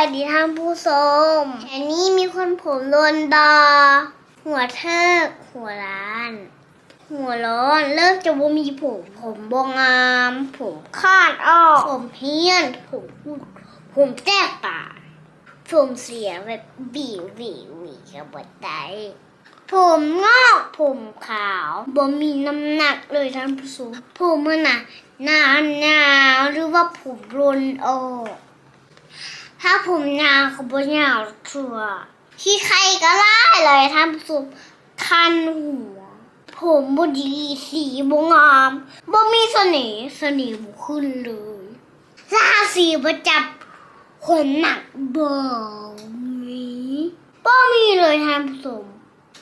ายดีท่านผู้ชมแค่นี้มีคนผมโดนดาหัวเทิก หัวล้าน หัวร้อนเลิกจะบ่มีผม ผมบงงาม ผมคาดออก ผมเพี้ยน ผมพูดผมแตกต่า ผมเสียแบบบีวีวีกับบดไดผมงอกผมขาวบ่มีน้ำหนักเลยท่านผู้ชมผมมันน่ะหนาหนาวหรือว่าผมรนออก ถ้าผมยาวก็บ่ยาวชัวที่ใครก็ไล่เลยท่านผู้ชมคันหัว ผมบ่ดีสีบ่งามบ่มีเสน่ห์เสน่ห์บ่ขึ้นเลยราศีประจับคนหนักบ่มีบ่มีเลยท่านผู้ชม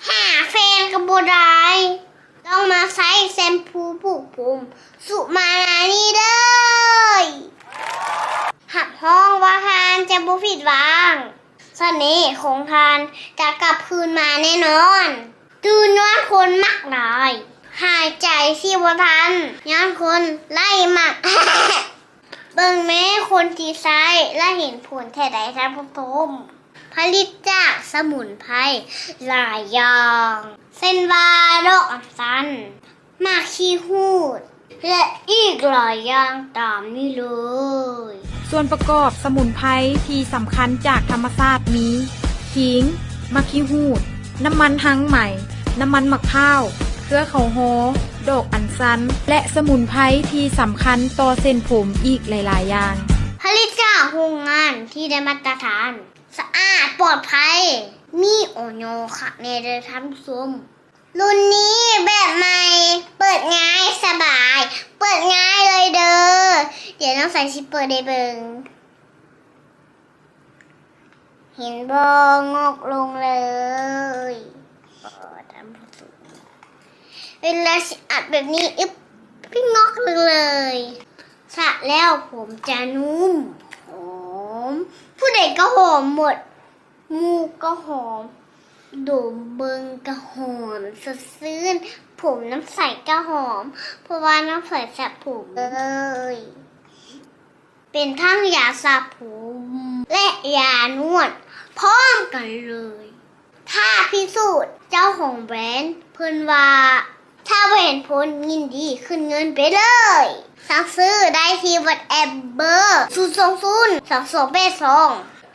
หาแฟนก็บ่ได้ต้องมาใช้แชมพูปลูกผม สุมานานี่เด้อ หักห้องว่าทานจะ บุผิดหวังเสน่ห์ของทานจะกลับคืนมาแน่นอนตื่นย้อนคนมักหลายหายใจที่บ่ทันย้อนคนไล่มักเบิ่งแม่คนทีไซและเห็นผลแท้ใดท่านผู้ชมผลิตจากสมุนไพรหลายอย่าง เส้นวาดอกอัญชันมากขี้หูด และอีกหลายอย่างตามนี้เลย ส่วนประกอบสมุนไพรที่สำคัญจากธรรมชาติมีขิงมะขิหูด น้ำมันหังใหม่ น้ำมันมะพร้าว เครือเขาโฮดอกอัญชัน และสมุนไพรที่สำคัญต่อเส้นผมอีกหลาย ๆ อย่าง ผลิตจากโรงงานที่ได้มาตรฐาน สะอาดปลอดภัย มีโอโนค่ะในเดือนท่านผู้ชมรุ่นนี้แบบใหม่ เปิดง่ายสบาย เปิดง่ายเลยเด้อ เดี๋ยวน้อง ใส่ชิปเปิดได้เบิงเห็นบองอกลงเลยเปิดท่านผู้ชมเวลาสิอัดแบบนี้อึ๊บพี่งอกเลยสะแล้วผมจะนุ่มหอมผู้ใดก็หอมหมด มูกก็หอมดมเบิงก็หอมสดชื่นผมน้ำใสก็หอม เพราะว่าน้ำใสสระผมเลย เป็นทั้งยาสระผมและยานวดพร้อมกันเลย ถ้าพิสูจน์เจ้าของแบรนด์เพิ่นว่า ถ้าเห็นผลยินดีขึ้นเงินไปเลย สั่งซื้อได้ที่วัดแอปเบอร์ศูนย์สองศูนย์สองสองแปดสอง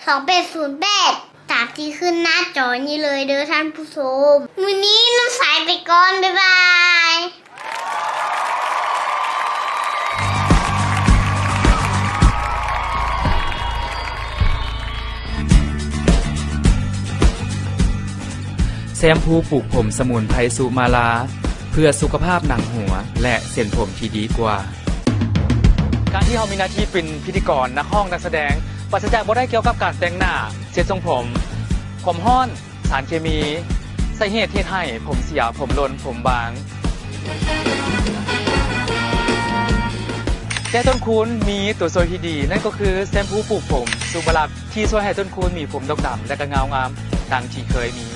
สองแปดศูนย์แปดตามที่ขึ้นหน้าจอนี้เลยเด้อท่านผู้ชมวันนี้น้ำสายไปก่อน บ๊ายบาย มพูปลูกผมสมุนไพรสูมาลา เพื่อสุขภาพหนังหัว และเส้นผมที่ดีกว่า การที่เรามีหน้าที่เป็นพิธีกรนักห้องนักแสดงปราศจากบ่ได้เกี่ยวกับการแต่งหน้าเช็ดทรงผม ผมห้อนสารเคมีใสาเหตุที่ให้ ผมเสียผมลนผมบางแต่ต้นคูณมีตัวช่วยที่ดี นั่นก็คือแชมพูปลูกผมซูบาลักที่ช่วยให้ต้นคูณมีผมดกดำและก็เงางามดังที่เคยมี